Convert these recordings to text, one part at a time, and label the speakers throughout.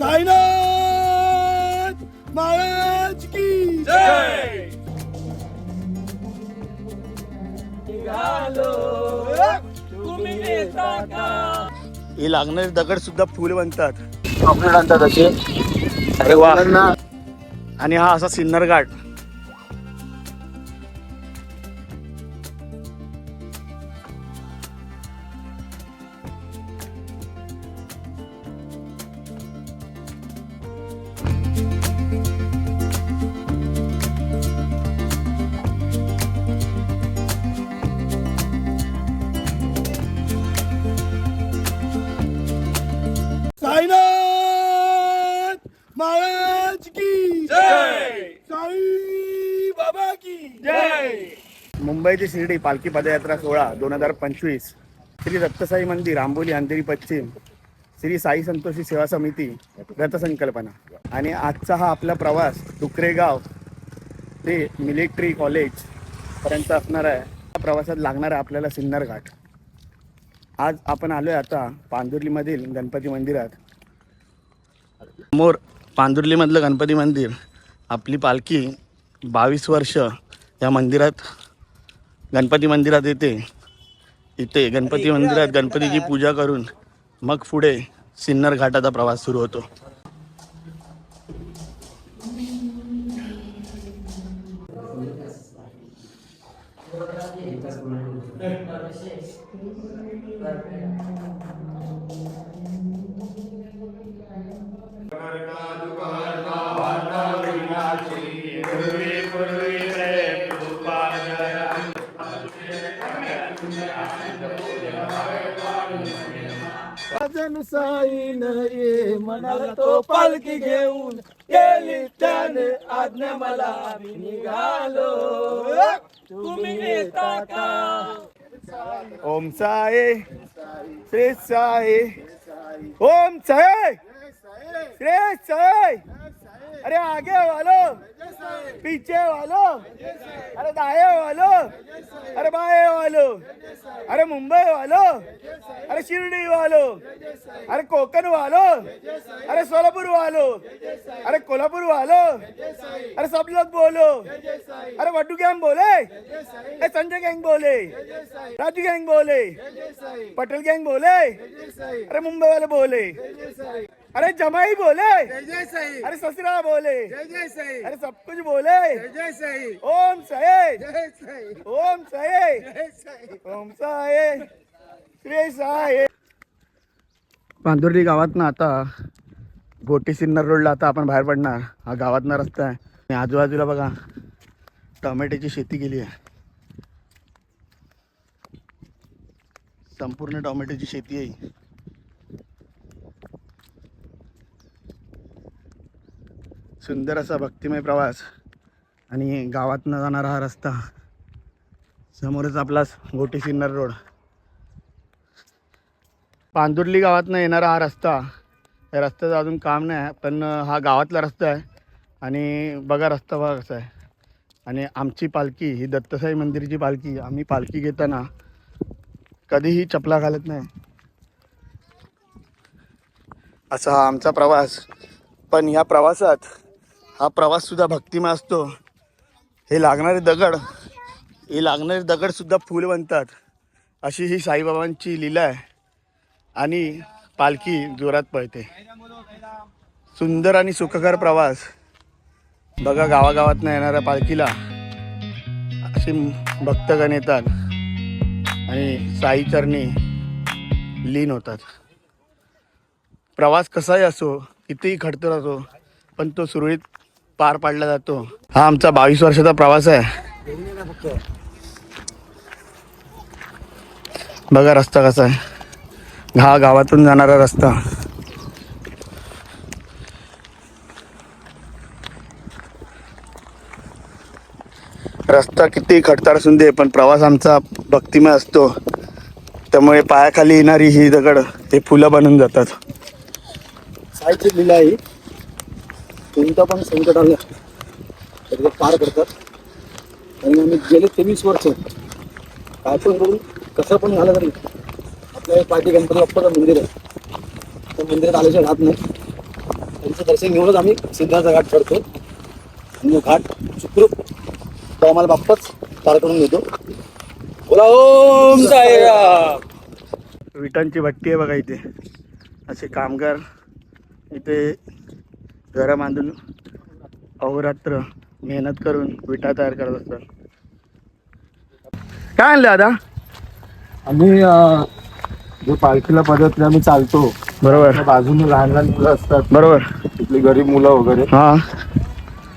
Speaker 1: साईनाथ महाराज की जय.
Speaker 2: हे लागणारे दगड सुद्धा फुल बनतात. चॉकलेट आणतात असे. अरे वा. आणि हा असा सिन्नर घाट
Speaker 1: बाबा की जय.
Speaker 2: मुंबई ते शिर्डी पालखी पदयात्रा सोहळा दोन हजार पंचवीस. श्री रक्तसाई मंदिर आंबोली अंधेरी पश्चिम. श्री साई संतोषी सेवा समिती रथसंकल्पना. आणि आजचा हा आपला प्रवास डुकरेगाव ते मिलिटरी कॉलेज पर्यंत असणार आहे. या प्रवासात लागणार आहे आपल्याला सिन्नर घाट. आज आपण आलोय आता पांदुर्लीमधील गणपती मंदिरात. मोर पांदुर्लीमधलं गणपती मंदिर आपली पालखी बावीस वर्ष या मंदिरात गणपती मंदिरात येते. इथे गणपती मंदिरात गणपतीची पूजा करून मग पुढे सिन्नर घाटाचा प्रवास सुरू होतो.
Speaker 1: राजन साईन ये म्हणाला तो पालखी घेऊन. गेली त्याने आज्ञा मला आम्ही निघालो. तुम्ही येता का?
Speaker 2: ओम साई श्री साई. ओम साई श्री साई. अरे आगे वालो। पीछे वालो। अरे दाए वालो। अरे बाए वालो। अरे मुंबई वालो। अरे शिर्डी वालो। अरे कोकण वालो। अरे सोलापुर वालो। अरे कोल्हापुर वालो। अरे सब लोग बोलो। अरे वड्डू गैंग बोले। अरे संजय गैंग बोले। राजू गैंग बोले। पटेल गैंग बोले। अरे मुंबई वाले बोले। अरे जमाई बोले. अरे ससुरा बोले. अरे सब कुछ बोले. ओम साये ओम साये ओम साये श्री साये पांदुर्ली गावात ना आता गोटी सिन्नर रोडला आता आपण बाहेर पडणार. हा गावातला रस्ता आहे. आणि आजूबाजूला बघा टोमॅटोची शेती केली आहे. संपूर्ण टोमॅटोची शेती आहे. सुंदर असा भक्तिमय प्रवास आणि गावातनं जाणारा हा रस्ता. समोरच आपला गोटी सिन्नर रोड. पांदुर्ली गावातनं येणारा हा रस्ता. या रस्त्याचं अजून काम नाही आहे पण हा गावातला रस्ता आहे. आणि बघा रस्ता बघा कसा आहे. आणि आमची पालखी ही दत्तसाई मंदिरची पालखी आम्ही पालखी घेताना कधीही चपला घालत नाही. असा हा आमचा प्रवास. पण या प्रवासात हा प्रवाससुद्धा भक्तिमय असतो. हे लागणारे दगड हे लागणारे दगडसुद्धा फूल बनतात. अशी ही साईबाबांची लीला आहे. आणि पालखी जोरात पळते. सुंदर आणि सुखकर प्रवास. बघा गावागावातनं येणाऱ्या पालखीला असे भक्तगण येतात. आणि साई चरणी लीन होतात. प्रवास कसाही असो कितीही खडतर असो पण तो सुरळीत पार पाडला जातो. हा आमचा बावीस वर्षाचा प्रवास आहे. बघा रस्ता कसा आहे. हा गावातून जाणारा रस्ता. रस्ता किती खडतर असून दे पण प्रवास आमचा भक्तिमय असतो. त्यामुळे पायाखाली येणारी ही दगड हे फुलं बनून जातात.
Speaker 1: साईची पण संकट आलं तर ते पार करतात आणि आम्ही गेले तेवीस वर्ष. काय पण करून कसं पण झालं तरी आपल्या पाठी गणपती बाप्पाचं मंदिर आहे. त्या मंदिरात आल्याशिवाय राहत नाही. त्यांचं दर्शन घेऊनच आम्ही सिद्धाचा घाट करतो आणि घाट सुखरूप तो आम्हाला बाप्पाच पार करून घेतो बोला ओम साईराम.
Speaker 2: विटांची भट्टी आहे बघा इथे. असे कामगार इथे घरं बांधून अहोरात्र मेहनत करून विटा तयार करत असतात. काय आणलं आता
Speaker 3: आम्ही जे पालखीला पदयात्रे आम्ही चालतो.
Speaker 2: बरोबर.
Speaker 3: बाजूने लहान लहान मुलं असतात.
Speaker 2: बरोबर.
Speaker 3: तिथली गरीब मुलं वगैरे.
Speaker 2: हा.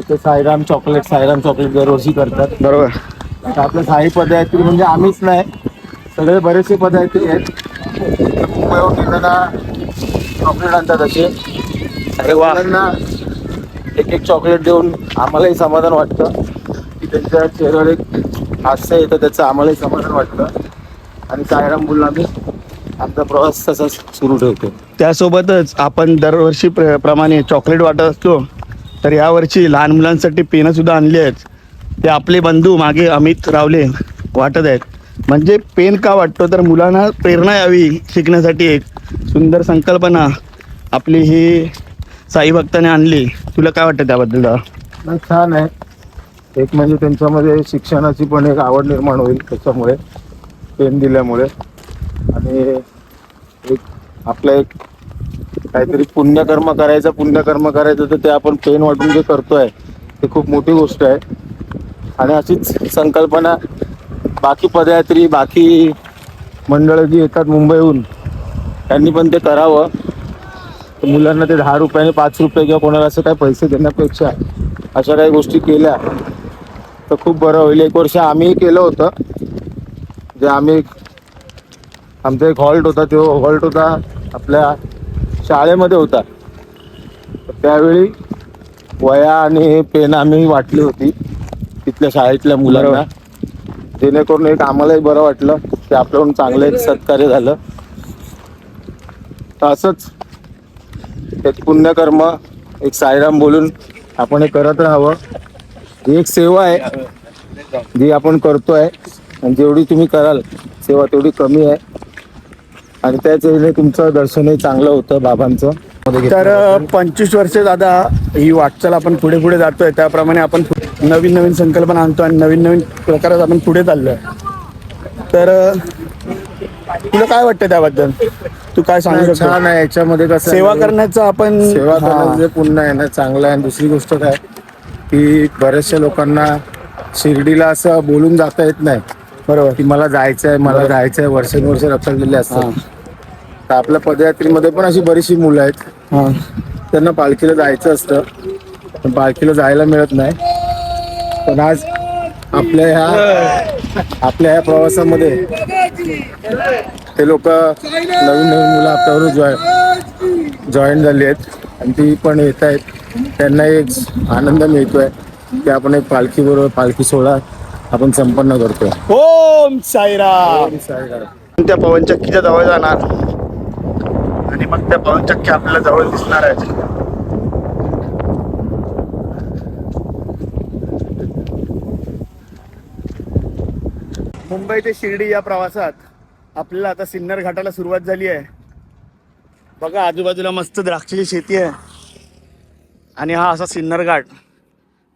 Speaker 3: ते साईराम चॉकलेट साईराम चॉकलेट दरवर्षी करतात.
Speaker 2: बरोबर.
Speaker 3: आपलं साई पदयात्री म्हणजे आम्हीच नाही. सगळे बरेचसे पदयात्री आहेत. मुंबईहून येताना चॉकलेट आणतात असे.
Speaker 2: अरे वा.
Speaker 3: एक एक चॉकलेट देऊन आम्हालाही समाधान वाटतं. की त्यांच्या चेहऱ्यावर एक हास्य येतं त्याचं आम्हालाही समाधान वाटतं. आणि साईराम बोलला आम्ही आमचा प्रवास तसाच सुरू ठेवतो.
Speaker 2: त्यासोबतच आपण दरवर्षी प्र प्रमाणे चॉकलेट वाटत असतो. तर यावर्षी लहान मुलांसाठी पेनं सुद्धा आणली आहेत. ते आपले बंधू मागे अमित रावले वाटत आहेत. म्हणजे पेन का वाटतो? तर मुलांना प्रेरणा यावी शिकण्यासाठी एक सुंदर संकल्पना आपली ही साई भक्ताने आणली. तुला काय वाटतं त्याबद्दल दादा?
Speaker 3: नाही छान आहे. एक म्हणजे त्यांच्यामध्ये शिक्षणाची पण एक आवड निर्माण होईल त्याच्यामुळे पेन दिल्यामुळे. आणि एक आपलं एक काहीतरी पुण्यकर्म करायचं पुण्यकर्म करायचं तर ते आपण पेन वाटून जे करतोय ते खूप मोठी गोष्ट आहे. आणि अशीच संकल्पना बाकी पदयात्री बाकी मंडळं जी येतात मुंबईहून त्यांनी पण ते करावं. मुलांना ते दहा रुपयाने पाच रुपये किंवा कोणाला असं काही पैसे देण्यापेक्षा अशा काही गोष्टी केल्या तर खूप बरं होईल. एक वर्ष आम्ही केलं होतं. जे आम्ही आमचा एक हॉल्ट होता तो हॉल्ट होता आपल्या शाळेमध्ये होता. त्यावेळी वया आणि पेन आम्ही वाटली होती तिथल्या शाळेतल्या मुलांना. जेणेकरून एक आम्हालाही बरं वाटलं की आपल्याकडून चांगलं एक सत्कार्य झालं. तर असंच एक पुण्यकर्म एक साईराम बोलून आपण हे करत राहावं. ही एक सेवा आहे जी आपण करतोय. आणि जेवढी तुम्ही कराल सेवा तेवढी कमी आहे. आणि त्याच तुमचं दर्शनही चांगलं होतं बाबांचं.
Speaker 2: तर पंचवीस वर्ष दादा ही वाटचाल आपण पुढे पुढे जातोय. त्याप्रमाणे आपण नवीन नवीन संकल्पना आणतो आणि नवीन नवीन प्रकारात आपण पुढे चाललोय. तर तुला काय वाटतं त्याबद्दल? तू काय सांगू शकतो?
Speaker 3: छान आहे याच्यामध्ये कसं
Speaker 2: सेवा
Speaker 3: आहे,
Speaker 2: करण्याचं आपण
Speaker 3: सेवा
Speaker 2: हा,
Speaker 3: करण्याचं जे पुण्य आहे ना चांगलं आहे. आणि दुसरी गोष्ट काय की बऱ्याचशा लोकांना शिर्डीला असं बोलून जाता येत नाही.
Speaker 2: बरोबर.
Speaker 3: की मला जायचं आहे मला जायचं आहे वर्षानुवर्ष रखडलेले असतात. तर आपल्या पदयात्रेमध्ये पण अशी बरीचशी मुलं आहेत.
Speaker 2: हा.
Speaker 3: त्यांना पालखीला जायचं असतं. पण पालखीला जायला मिळत नाही. पण आज आपल्या ह्या आपल्या ह्या प्रवासामध्ये ते लोक नवीन नवीन मुलं आपल्याबरोबर जॉय जॉईन झाली आहेत. आणि ती पण येत आहेत. त्यांना एक आनंद मिळतोय की आपण एक पालखी बरोबर पालखी सोहळा आपण संपन्न करतोय.
Speaker 2: ओम साईराम. त्या पवनचक्कीच्या जवळ जाणार. आणि मग त्या पवनचक्की आपल्याला जवळ दिसणार आहेत मुंबई ते शिर्डी या प्रवासात आपल्याला आता सिन्नर घाटाला सुरुवात झाली आहे. बघा आजूबाजूला मस्त द्राक्षाची शेती आहे. आणि हा असा सिन्नर घाट.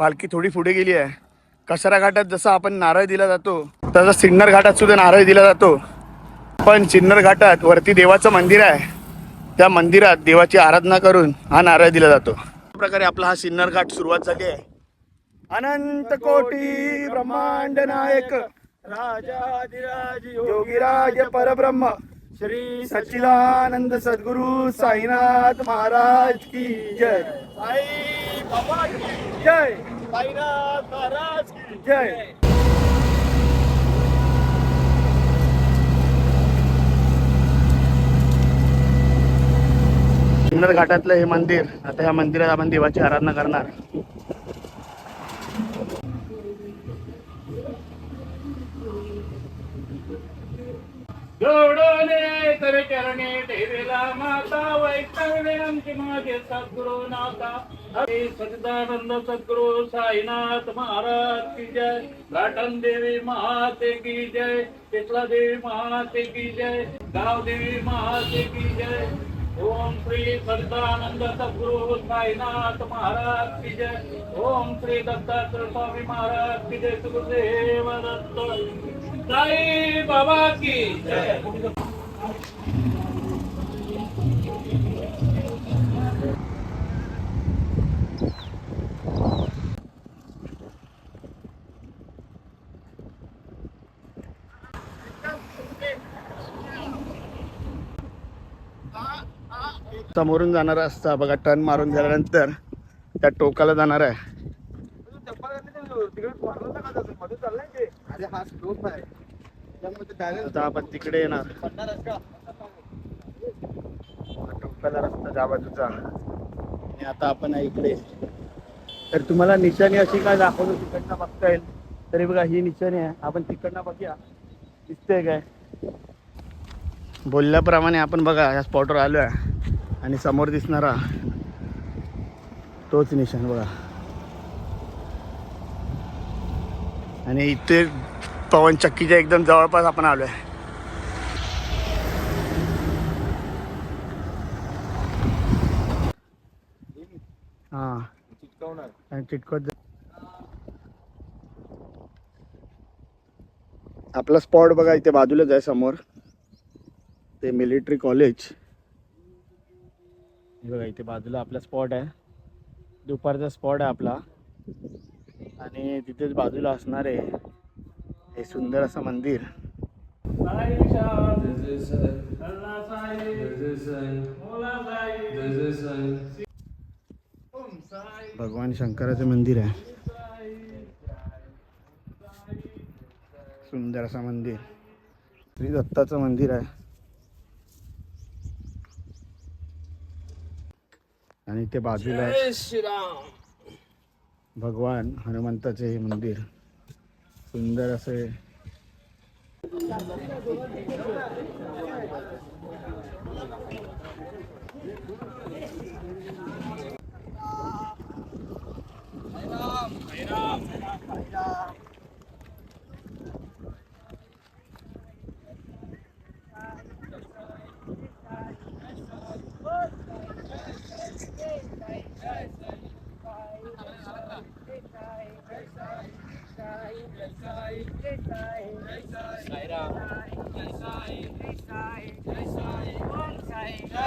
Speaker 2: पालखी थोडी पुढे गेली आहे. कसारा घाटात जसा आपण नारळ दिला जातो तसा सिन्नर घाटात सुद्धा नारळ दिला जातो. पण सिन्नर घाटात वरती देवाचं मंदिर आहे. त्या मंदिरात देवाची आराधना करून हा नारळ दिला जातो. प्रकारे आपला हा सिन्नर घाट सुरुवात झाली आहे. अनंत कोटी ब्रह्मांड नायक. राजाधिराज योगीराज परब्रह्म श्री सच्चिदानंद सद्गुरु साईनाथ महाराज की जय। साई बाबा की जय। साईनाथ महाराज की जय। घाटातलं हे मंदिर आता ह्या मंदिरात आपण देवाची आराधना करणार.
Speaker 4: जोडोले तर चरणे ठेवेला माता वैष्णवे आमची माझे सद्गुरु नाथा हरे सच्चिदानंद सद्गुरु साईनाथ महाराज की जय. घाटन देवी महाते की जय. चितला देवी महाते की जय. गाव देवी महाते की जय. ओम श्री सच्चिदानंद सद्गुरु साईनाथ महाराज की जय. ओम श्री दत्तात्रय स्वामी महाराज की जय. सुखदेव दत्त. साई बाबा की
Speaker 2: समोरून जाणारा रस्ता बघा टर्न मारून झाल्यानंतर त्या टोकाला जाणार आहे. आता आपण तिकडे येणार. टोकाला रस्ता त्या बाजूचा. आणि आता आपण आहे इकडे. तर तुम्हाला निशाणी अशी काय दाखवतो तिकडनं बघता येईल. तरी बघा ही निशाणी आहे. आपण तिकडनं बघूया. दिसतंय काय? बोलल्याप्रमाणे आपण बघा या स्पॉटवर आलो आहे आणि समोर दिसणारा तोच निशाण बघा. आणि इथे पवन चक्कीच्या एकदम जवळपास आपण आलो आहे हां चिटकवत. आपला स्पॉट बघा इथे बाजूलाच आहे समोर. ते मिलिटरी कॉलेज. हे बघा इथे बाजूला आपला स्पॉट आहे. दुपारचा स्पॉट आहे आपला. आणि तिथेच बाजूला असणार आहे. हे सुंदर असं मंदिर भगवान शंकराचं मंदिर आहे. सुंदर असं मंदिर. श्री दत्ताचं मंदिर आहे. आणि ते बाजूला भगवान हनुमंताचे हे मंदिर. सुंदर असे